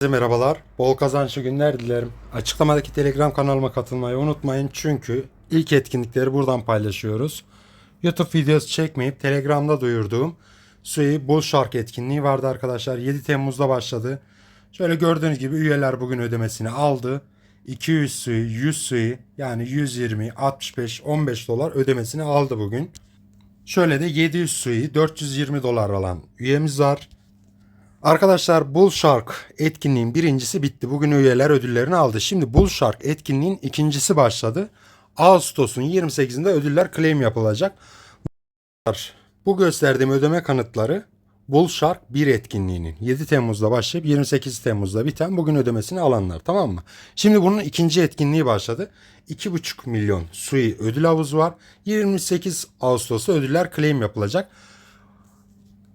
Herkese merhabalar. Bol kazançlı günler dilerim. Açıklamadaki Telegram kanalıma katılmayı unutmayın. Çünkü ilk etkinlikleri buradan paylaşıyoruz. YouTube videosu çekmeyip Telegram'da duyurduğum Sui Bull Shark etkinliği vardı arkadaşlar. 7 Temmuz'da başladı. Şöyle gördüğünüz gibi üyeler bugün ödemesini aldı. 200 Sui, 100 Sui yani 120, 65, 15 dolar ödemesini aldı bugün. Şöyle de 700 Sui, 420 dolar alan üyemiz var. Arkadaşlar Bull Shark etkinliğin birincisi bitti. Bugün üyeler ödüllerini aldı. Şimdi Bull Shark etkinliğin ikincisi başladı. Ağustos'un 28'inde ödüller claim yapılacak. Bu gösterdiğim ödeme kanıtları Bull Shark 1 etkinliğinin 7 Temmuz'da başlayıp 28 Temmuz'da biten bugün ödemesini alanlar tamam mı? Şimdi bunun ikinci etkinliği başladı. 2,5 milyon Sui ödül havuzu var. 28 Ağustos'ta ödüller claim yapılacak.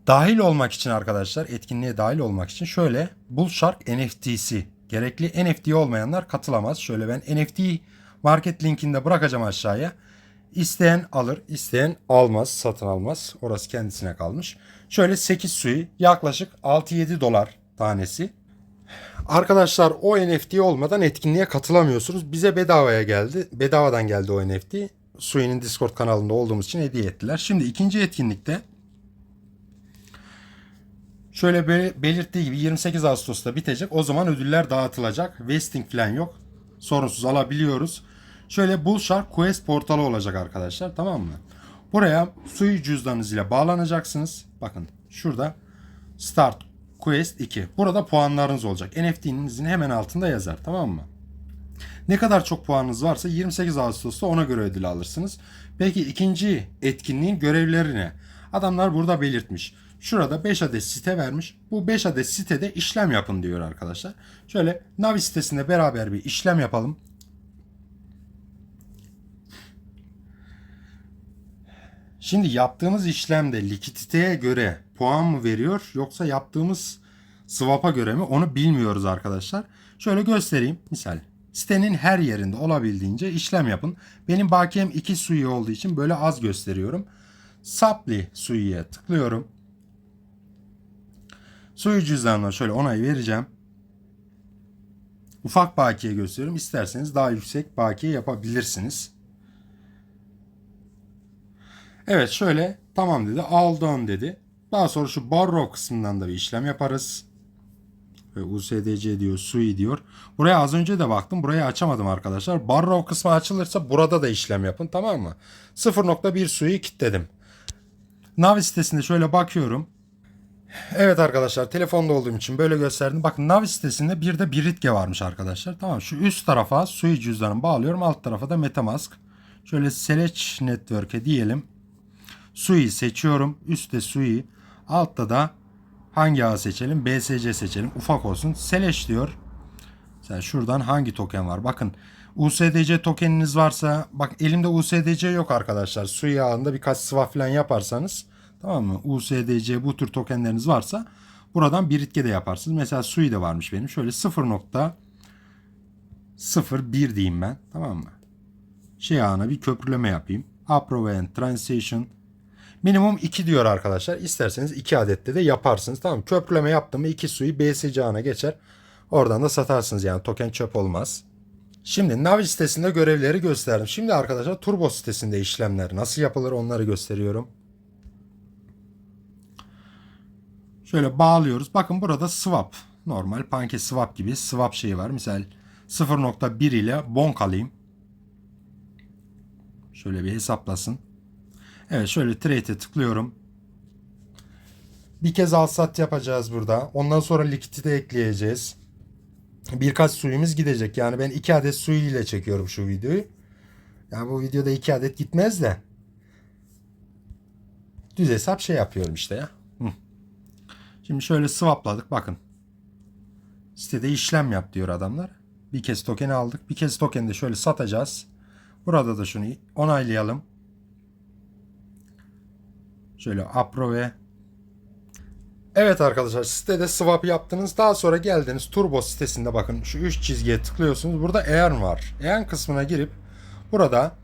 Dahil olmak için arkadaşlar etkinliğe dahil olmak için şöyle Bull Shark NFT'si gerekli NFT olmayanlar katılamaz. Şöyle ben NFT market linkini de bırakacağım aşağıya. İsteyen alır, isteyen almaz, satın almaz. Orası kendisine kalmış. Şöyle 8 suyu yaklaşık 6-7 dolar tanesi. Arkadaşlar o NFT olmadan etkinliğe katılamıyorsunuz. Bize bedavaya geldi. Bedavadan geldi o NFT. Sui'nin Discord kanalında olduğumuz için hediye ettiler. Şimdi ikinci etkinlikte Şöyle be- belirttiği gibi 28 Ağustos'ta bitecek. O zaman ödüller dağıtılacak. Vesting falan yok. Sorunsuz alabiliyoruz. Şöyle Bull Shark Quest portalı olacak arkadaşlar. Tamam mı? Buraya suyu cüzdanınız ile bağlanacaksınız. Bakın şurada Start Quest 2. Burada puanlarınız olacak. NFT'nizin hemen altında yazar. Tamam mı? Ne kadar çok puanınız varsa 28 Ağustos'ta ona göre ödül alırsınız. Peki ikinci etkinliğin görevleri ne? Adamlar burada belirtmiş. Şurada 5 adet site vermiş. Bu 5 adet sitede işlem yapın diyor arkadaşlar. Şöyle Navi sitesinde beraber bir işlem yapalım. Şimdi yaptığımız işlemde likiditeye göre puan mı veriyor yoksa yaptığımız swap'a göre mi onu bilmiyoruz arkadaşlar. Şöyle göstereyim. Misal sitenin her yerinde olabildiğince işlem yapın. Benim bakiyem 2 suyu olduğu için böyle az gösteriyorum. Sapli suyuya tıklıyorum. Suyu cüzdanına şöyle onay vereceğim. Ufak bakiye gösteriyorum. İsterseniz daha yüksek bakiye yapabilirsiniz. Evet şöyle tamam dedi. Done dedi. Daha sonra şu borrow kısmından da bir işlem yaparız. Ve USDC diyor, SUI diyor. Buraya az önce de baktım. Burayı açamadım arkadaşlar. Borrow kısmı açılırsa burada da işlem yapın tamam mı? 0.1 SUI kilitledim. Navi sitesinde şöyle bakıyorum. Evet arkadaşlar telefonda olduğum için böyle gösterdim. Bakın Navi sitesinde bir de Biritge varmış arkadaşlar. Tamam şu üst tarafa Sui cüzdanımı bağlıyorum. Alt tarafa da Metamask. Şöyle Select Network'e diyelim. Sui seçiyorum. Üstte Sui. Altta da hangi ağ seçelim? BSC seçelim. Ufak olsun. Select diyor. Mesela şuradan hangi token var? Bakın USDC tokeniniz varsa bak elimde USDC yok arkadaşlar. Sui ağında birkaç swap falan yaparsanız tamam mı? USDC bu tür tokenleriniz varsa buradan biritke de yaparsınız. Mesela Sui de varmış benim. Şöyle 0.01 diyeyim ben. Tamam mı? Şey ağına bir köprüleme yapayım. Approve and Translation. Minimum 2 diyor arkadaşlar. İsterseniz 2 adette de yaparsınız. Tamam mı? Köprüleme yaptım mı 2 suyu BSC ağına geçer. Oradan da satarsınız yani token çöp olmaz. Şimdi Navi sitesinde görevleri gösterdim. Şimdi arkadaşlar Turbo sitesinde işlemler nasıl yapılır onları gösteriyorum. Şöyle bağlıyoruz. Bakın burada swap. Normal panke swap gibi swap şeyi var. Misal 0.1 ile bonk alayım. Şöyle bir hesaplasın. Evet şöyle trade'e tıklıyorum. Bir kez al sat yapacağız burada. Ondan sonra likidite ekleyeceğiz. Birkaç suyumuz gidecek. Yani ben iki adet suyu ile çekiyorum şu videoyu. Yani bu videoda iki adet gitmez de. Düz hesap şey yapıyorum işte ya. Şimdi şöyle swapladık bakın. Sitede işlem yap diyor adamlar. Bir kez tokeni aldık. Bir kez tokeni de şöyle satacağız. Burada da şunu onaylayalım. Şöyle approve. Evet arkadaşlar sitede swap yaptınız. Daha sonra geldiniz Turbo sitesinde bakın şu 3 çizgiye tıklıyorsunuz. Burada earn var. Earn kısmına girip burada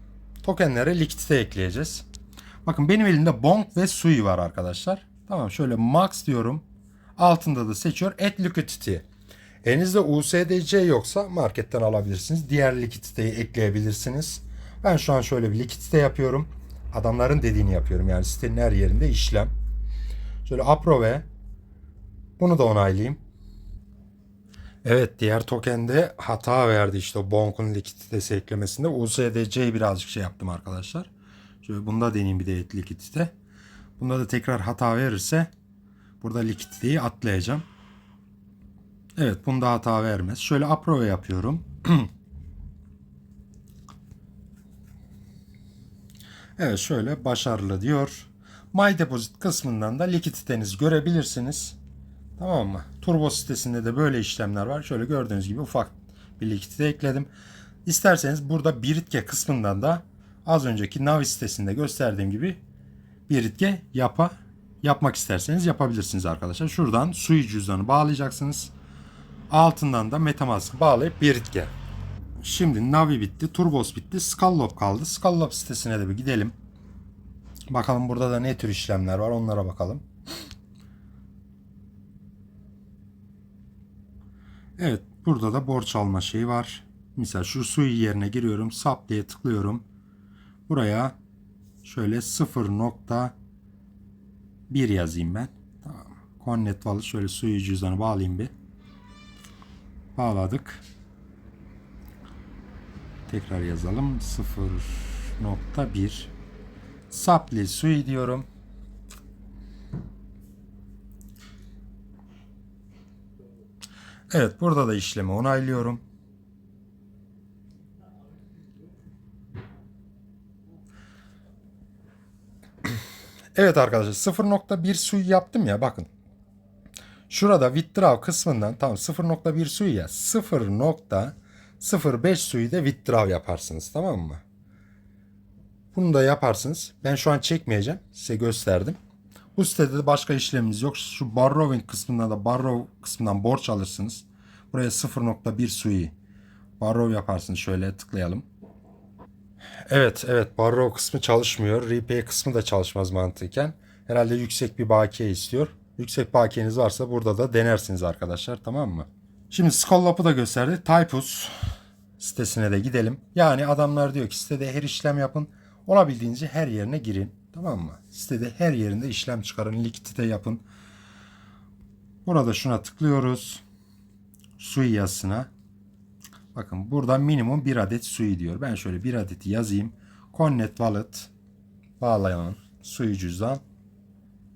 tokenlere likidite ekleyeceğiz. Bakın benim elimde Bonk ve Sui var arkadaşlar. Tamam şöyle max diyorum. Altında da seçiyor add liquidity. Elinizde USDC yoksa marketten alabilirsiniz. Diğer likiditeyi ekleyebilirsiniz. Ben şu an şöyle bir likidite yapıyorum. Adamların dediğini yapıyorum. Yani sitenin her yerinde işlem. Şöyle aprove. Bunu da onaylayayım. Evet diğer tokende hata verdi işte Bonk'un likiditesi eklemesinde. USDC'yi birazcık şey yaptım arkadaşlar. Şöyle bunda deneyeyim bir de likidite. Bunda da tekrar hata verirse burada likiditeyi atlayacağım. Evet bunda hata vermez. Şöyle aprove yapıyorum. evet şöyle başarılı diyor. My Deposit kısmından da likiditenizi görebilirsiniz. Tamam mı? Turbo sitesinde de böyle işlemler var. Şöyle gördüğünüz gibi ufak bir likidite ekledim. İsterseniz burada Biritke kısmından da az önceki Navi sitesinde gösterdiğim gibi Biritke yapa yapmak isterseniz yapabilirsiniz arkadaşlar. Şuradan suyu cüzdanı bağlayacaksınız. Altından da Metamask bağlayıp Biritke. Şimdi Navi bitti, Turbos bitti, Scallop kaldı. Scallop sitesine de bir gidelim. Bakalım burada da ne tür işlemler var onlara bakalım. Evet burada da borç alma şeyi var. Mesela şu suyu yerine giriyorum. Sap diye tıklıyorum. Buraya şöyle 0.1 yazayım ben. Tamam. Connect Wallet şöyle suyu cüzdanı bağlayayım bir. Bağladık. Tekrar yazalım. 0.1 Sapli suyu diyorum. Evet burada da işlemi onaylıyorum. Evet arkadaşlar 0.1 suyu yaptım ya bakın. Şurada withdraw kısmından tam 0.1 suyu ya 0.05 suyu da withdraw yaparsınız tamam mı? Bunu da yaparsınız. Ben şu an çekmeyeceğim. Size gösterdim. Bu sitede de başka işlemimiz yok. Şu borrowing kısmından da borrow kısmından borç alırsınız. Buraya 0.1 sui borrow yaparsınız. Şöyle tıklayalım. Evet evet borrow kısmı çalışmıyor. Repay kısmı da çalışmaz mantıken. Herhalde yüksek bir bakiye istiyor. Yüksek bakiyeniz varsa burada da denersiniz arkadaşlar tamam mı? Şimdi Scallop'u da gösterdi. Typus sitesine de gidelim. Yani adamlar diyor ki sitede her işlem yapın. Olabildiğince her yerine girin. Tamam mı? Sitede her yerinde işlem çıkarın. Likidite yapın. Burada şuna tıklıyoruz. Sui yazısına. Bakın burada minimum bir adet sui diyor. Ben şöyle bir adeti yazayım. Connect Wallet bağlayalım. Sui cüzdan.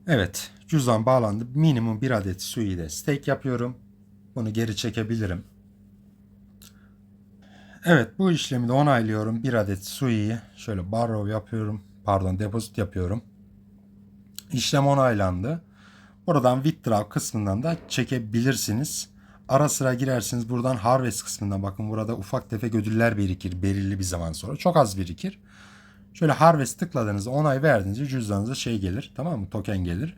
Evet. Cüzdan bağlandı. Minimum bir adet sui de stake yapıyorum. Bunu geri çekebilirim. Evet bu işlemi de onaylıyorum. Bir adet sui'yi şöyle borrow yapıyorum. Pardon deposit yapıyorum. İşlem onaylandı. Buradan withdraw kısmından da çekebilirsiniz. Ara sıra girersiniz buradan harvest kısmından bakın burada ufak tefek ödüller birikir belirli bir zaman sonra. Çok az birikir. Şöyle harvest tıkladığınızda onay verdiğinizde cüzdanınıza şey gelir. Tamam mı? Token gelir.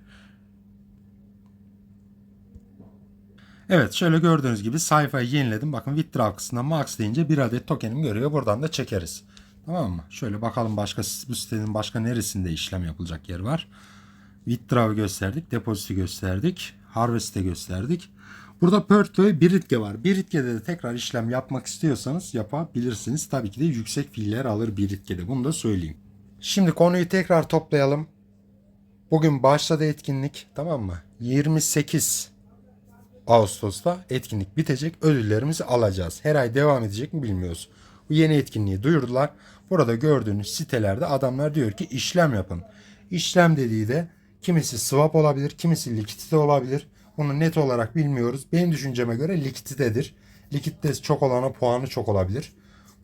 Evet şöyle gördüğünüz gibi sayfayı yeniledim. Bakın withdraw kısmından max deyince bir adet tokenim görüyor. Buradan da çekeriz. Tamam mı? Şöyle bakalım başka bu sitenin başka neresinde işlem yapılacak yer var. Withdraw'ı gösterdik. Depozit'i gösterdik. Harvest'i gösterdik. Burada Perth ve Biritke var. Biritke'de de tekrar işlem yapmak istiyorsanız yapabilirsiniz. Tabii ki de yüksek fiiller alır Biritke'de. Bunu da söyleyeyim. Şimdi konuyu tekrar toplayalım. Bugün başladı etkinlik. Tamam mı? 28 Ağustos'ta etkinlik bitecek. Ödüllerimizi alacağız. Her ay devam edecek mi bilmiyoruz. Bu yeni etkinliği duyurdular. Burada gördüğünüz sitelerde adamlar diyor ki işlem yapın. İşlem dediği de kimisi swap olabilir, kimisi likidite olabilir. Bunu net olarak bilmiyoruz. Benim düşünceme göre likiditedir. Likiditesi çok olana puanı çok olabilir.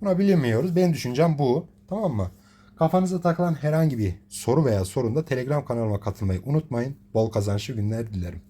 Buna bilemiyoruz. Benim düşüncem bu. Tamam mı? Kafanıza takılan herhangi bir soru veya sorunda Telegram kanalıma katılmayı unutmayın. Bol kazançlı günler dilerim.